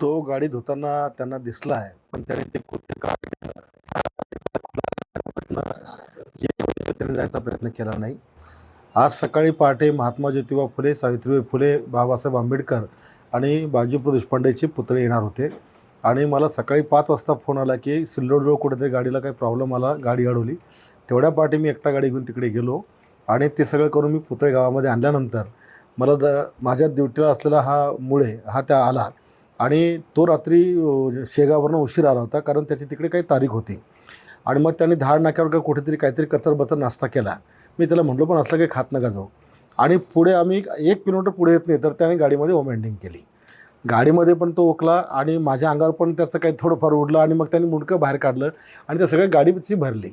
तो गाडी धुताना त्यांना दिसला आहे. पण त्याने ते कृत्य का त्याने जायचा प्रयत्न केला नाही. आज सकाळी पहाटे महात्मा ज्योतिबा फुले सावित्रीबाई फुले बाबासाहेब आंबेडकर आणि बाजीप्रभू देशपांडेचे पुतळे येणार होते. आणि मला सकाळी पाच वाजता फोन आला की सिल्लोडजवळ कुठेतरी गाडीला काही प्रॉब्लेम आला गाडी अडवली. तेवढ्या पहाटे मी एकटा गाडी घेऊन तिकडे गेलो आणि ते सगळं करून मी पुतळे गावामध्ये आणल्यानंतर मला द माझ्या ड्युटीला असलेला हा मुळे हा त्या आला. आणि तो रात्री शेगावरनं उशीर आला होता कारण त्याची तिकडे काही तारीख होती. आणि मग त्याने धाड नाक्यावर का कुठेतरी काहीतरी कचरबचर नाश्ता केला. मी त्याला म्हटलो पण असलं काही खात नका जाऊ. आणि पुढे आम्ही एक किलोमीटर पुढे येत नाही तर त्याने गाडीमध्ये ओमेंडिंग केली. गाडीमध्ये पण तो ओकला आणि माझ्या अंगावर पण त्याचं काही थोडंफार उडलं आणि मग त्याने मुंडकं बाहेर काढलं आणि त्या सगळ्या गाडीची भरली.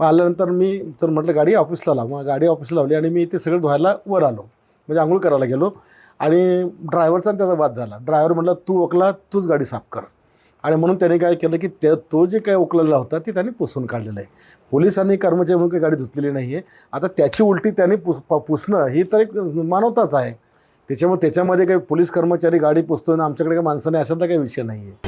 मग आल्यानंतर मी तर म्हटलं गाडी ऑफिसला लाव. मग गाडी ऑफिसला लावली आणि मी ते सगळं धुवायला वर आलो. म्हणजे आंघोळ करायला गेलो. आणि ड्रायव्हरचा आणि त्याचा वाद झाला. ड्रायव्हर म्हटला तू ओकला तूच गाडी साफ कर. आणि म्हणून त्याने काय केलं की त्या तो जे काय ओकलेला होता ती त्याने पुसून काढलेलं आहे. पोलिसांनी कर्मचारी म्हणून काही गाडी धुतलेली नाही आहे आता त्याची उलटी त्याने पुस प- पुसणं ही तर एक मानवताच आहे. त्याच्यामुळे त्याच्यामध्ये काही पोलीस कर्मचारी गाडी पुसतो ना आमच्याकडे काही माणसं नाही अशातला काही विषय नाही आहे